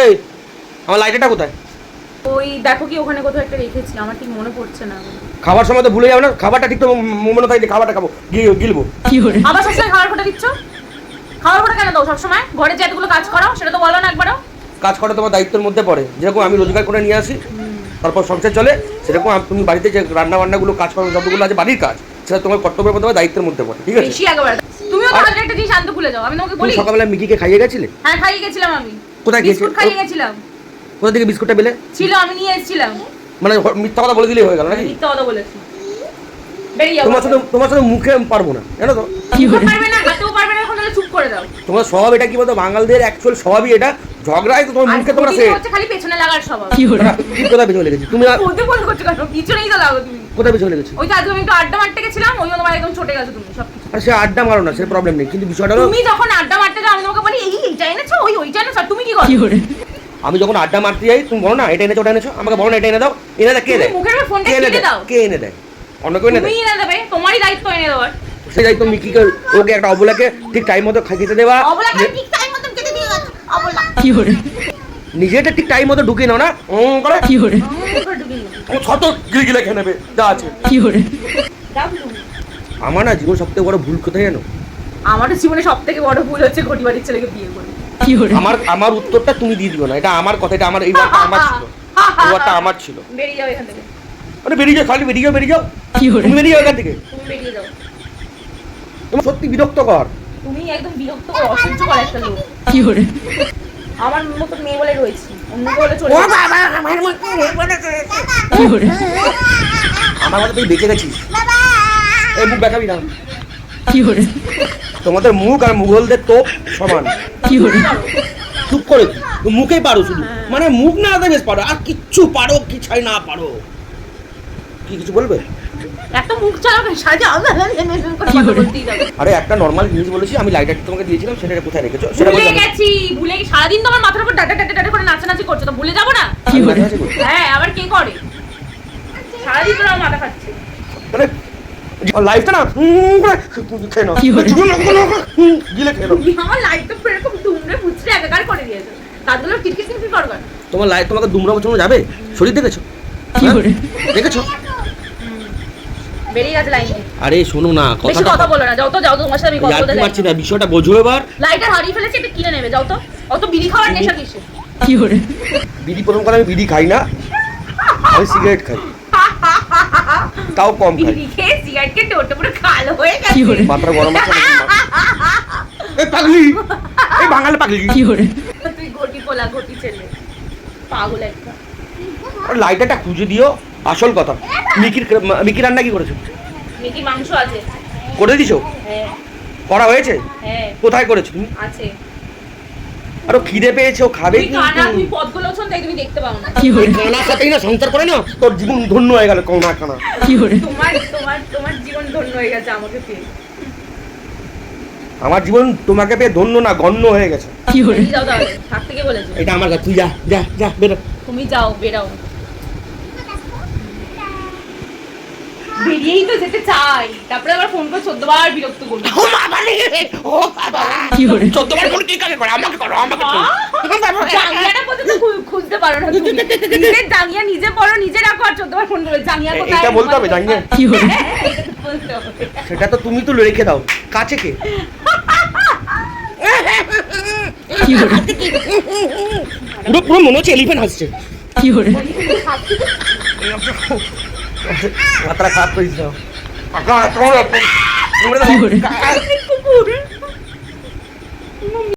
এই আমার লাইটারটা কোথায়? ওই দেখো কি ওখানে কোথাও একটা রেখেছি আমার ঠিক মনে পড়ছে না। খাবার সময় তো ভুলে যাও না খাবারটা ঠিক তো মনে থাকে খাবারটা খাব গিলবো। আবার সবসময় খাবার ফোটা দিচ্ছ? খাবার ফোটা কেন দাও সবসময় ঘরে যে এতগুলো কাজ করো সেটা তো বলো না একবারও। কাজ করা তোমার দায়িত্বের মধ্যে পড়ে। যেরকম আমি রোজগার করে নিয়ে আসি তারপর সংসার চলে সেরকম তুমি বাড়িতে যে রান্না বান্নাগুলো কাজ করো যতগুলো আছে বাড়ির কাজ সেটা তোমার কর্তব্যের মধ্যে দায়িত্বের মধ্যে পড়ে ঠিক আছে? তুমিও একটা জিনিস আনতে ভুলে যাও আমি তোমাকে তুমি বলি। সকালবেলা মিকিকে খাইয়ে গেছিলে? হ্যাঁ খাইয়ে গেছিলাম আমি। কোথায়? বিস্কুট খাইয়ে গেছিলাম। কোথা থেকে বিস্কুটটা পেলে? ছিল আমি নিয়ে এসেছিলাম। মানে মিথ্যা কথা বলে দিলেই হয়ে গেল নাকি? মিথ্যা কথা বলেছি। তোমার সাথে তোমার সাথে মুখে পারব না জানো তো? পারবে না হাতেও পারবে না এখন চুপ করে দাও। তোমার স্বভাব এটা কি বলতো? বাঙালদের অ্যাকচুয়াল স্বভাবই এটা। ঝগড়ায় তো তোমার আর মুখে তোমরা সে খালি পেছনে লাগার স্বভাব। কি কোথায় পেছনে লেগেছি? তুমি বল করছ কেন পিছনেই তো লাগো তুমি। কোথায় পেছনে লেগেছি? ওই তো আজকে আমি একটু আড্ডা মারতে গেছিলাম ওই তোমার একদম ছোটে গেছো তুমি সব কিছু আর সে আড্ডা মারো না সে প্রবলেম নেই। কিন্তু বিষয়টা তুমি যখন আড্ডা মারতে যাও আমি তোমাকে বলি এই এইটা এনেছো ওই ওইটা এনেছো তুমি কি করো? আমি যখন আড্ডা মারতে যাই তুমি বলো না এটা এনেছো ওটা এনেছো? আমাকে বলো না এটা এনে দাও। এনে দেয় কে দেয়? মুখের উপর ফোনটা কে এনে কেটে দেয় দাও? কে এনে দেয় অন্য কেউ এনে তুমি এনে দেবে তোমারই দায়িত্ব এনে দেওয়ার। সেই দায়িত্ব মিকিকে ওকে একটা অবলাকে ঠিক টাইম মতো খাই খেতে দেওয়া। অবলা যে- ঠিক টাইম মতন কেটে দিয়ে অবলা। নিজেটা ঠিক টাইম মতো ঢুকিয়ে নাও না। উম করে। ও ছত গিলে গিলে খেয়ে নেবে যা আছে। দাও তুমি। আমার না জীবন সব থেকে বড় ভুল কোথায় জানো? আমার জীবনে সব থেকে বড় ভুল হচ্ছে ঘটি বাড়ির ছেলেকে বিয়ে করে। আমার আমার উত্তরটা তুমি দিয়ে দিও না এটা আমার কথা এটা আমার এই ওয়ার্ডটা আমার ছিল। এই ওয়ার্ডটা আমার ছিল। বেরিয়ে যাও এখান থেকে। মানে বেরিয়ে যাও খালি বেরিয়ে যাও বেরিয়ে যাও। তুমি বেরিয়ে যাও এখান থেকে। তুমি বেরিয়ে যাও। তোমার সত্যি বিরক্ত কর তুমি একদম বিরক্ত করে অসহ্য করে একটা লোক আমার মতো মেয়ে বলে রয়েছে। অন্য বলে চলে ও বাবা আমার মতো মেয়ে বলে রয়েছে। আমার মতো তুই বেঁচে গেছিস। এই মুখ দেখাবি না। তোমাদের মুখ আর মুঘলদের তোপ সমান। চুপ করে কি? মুখেই পারো শুধু। মানে মুখ না বেশ পারো। আর কিচ্ছু পারো কি ছাই না পারো। কি কিছু বলবে? মুখ আমরা আরে একটা নর্মাল জিনিস বলেছি আমি লাইটার তোমাকে দিয়েছিলাম সেটা কোথায় রেখেছো? সেটা ভুলে গেছি ভুলে সারাদিন তোমার মাথার উপর ডাটা ডাটা ডাটা করে নাচানাচি করছ তো ভুলে যাব না? হ্যাঁ আবার কে করে? সারাদিন তোর আমার মাথা খাচ্ছে। লাইফটা না হুম খেয়ে নাও। গিলে খেয়ে নাও। আমার লাইফ এরকম দুমড়ে মুচড়ে একাকার করে দিয়েছে। কাজগুলো কিটকিট কিটকিট কর কর। তোমার লাইফ তোমাকে দুমরা বছর যাবে? শরীর দেখেছ? হ্যাঁ? দেখেছ? বেরিয়ে গেছে লাইন আরে শোনো না বেশি কথা বলো না যাও তো যাও তো তোমার সাথে আমি কথা বলতে ইয়ার্কি না বিষয়টা বোঝো এবার। লাইটার হারিয়ে ফেলেছে এটা কিনে নেবে যাও তো। অত বিড়ি খাওয়ার নেশা কিসে বিড়ি প্রথম কথা আমি বিড়ি খাই না আমি সিগারেট খাই। তাও কম খাই। বিড়ি খেয়ে সিগারেট খেয়ে টোটো পুরো কালো হয়ে গেছে। মাত্রা গরম আছে পাগলি! এই বাঙালি পাগলি! তুই ঘটি পোলা ঘটি ছেলে। পাগল একটা। লাইটারটা খুঁজে দিও আসল কথা। মিকির মিকি রান্না কি করেছ? মিকি মাংস আছে। করে দিছো? হ্যাঁ। করা হয়েছে? হ্যাঁ। কোথায় করেছ তুমি? আছে। আরও খিদে পেয়েছে ও খাবে তুমি কানা কিন্তু। তুমি পদগুলো শোন তাই তুমি দেখতে পাও না। সাথেই না সংসার করে না? তোর জীবন ধন্য হয়ে গেল কোনা কানা তোমার তোমার তোমার জীবন ধন্য হয়ে গেছে আমাকে পেয়ে। আমার জীবন তোমাকে পেয়ে ধন্য না গণ্য হয়ে গেছে। বেরিয়ে যাও থাকতে কে বলেছে। এটা আমার কাছে তুই যা যা যা বেরো। তুমি যাও বেরাও বেরিয়েই তো যেতে চাই। তারপরে আবার ফোন করে চোদ্দ বার বিরক্ত করবি। ও বাবা রে! ও বাবা! চোদ্দবার ফোন কি কাকে করে? আমাকে করো আমাকে করো। জাঙ্গিয়াটা পর্যন্ত খুঁজতে পারো না তুমি? নিজের জাঙ্গিয়া নিজে পড়ো নিজে রাখো আর চোদ্দ বার ফোন করে। জাঙ্গিয়া কোথায়? এটা বলতে হবে, জাঙ্গিয়া? হ্যাঁ, বলতে হবে। সেটা তো তুমি তো রেখে দাও। কাছে কে? পুরো পুরো মনে হচ্ছে এলিফেন্ট হাসছে। Outra capa coisão. Agora, trola!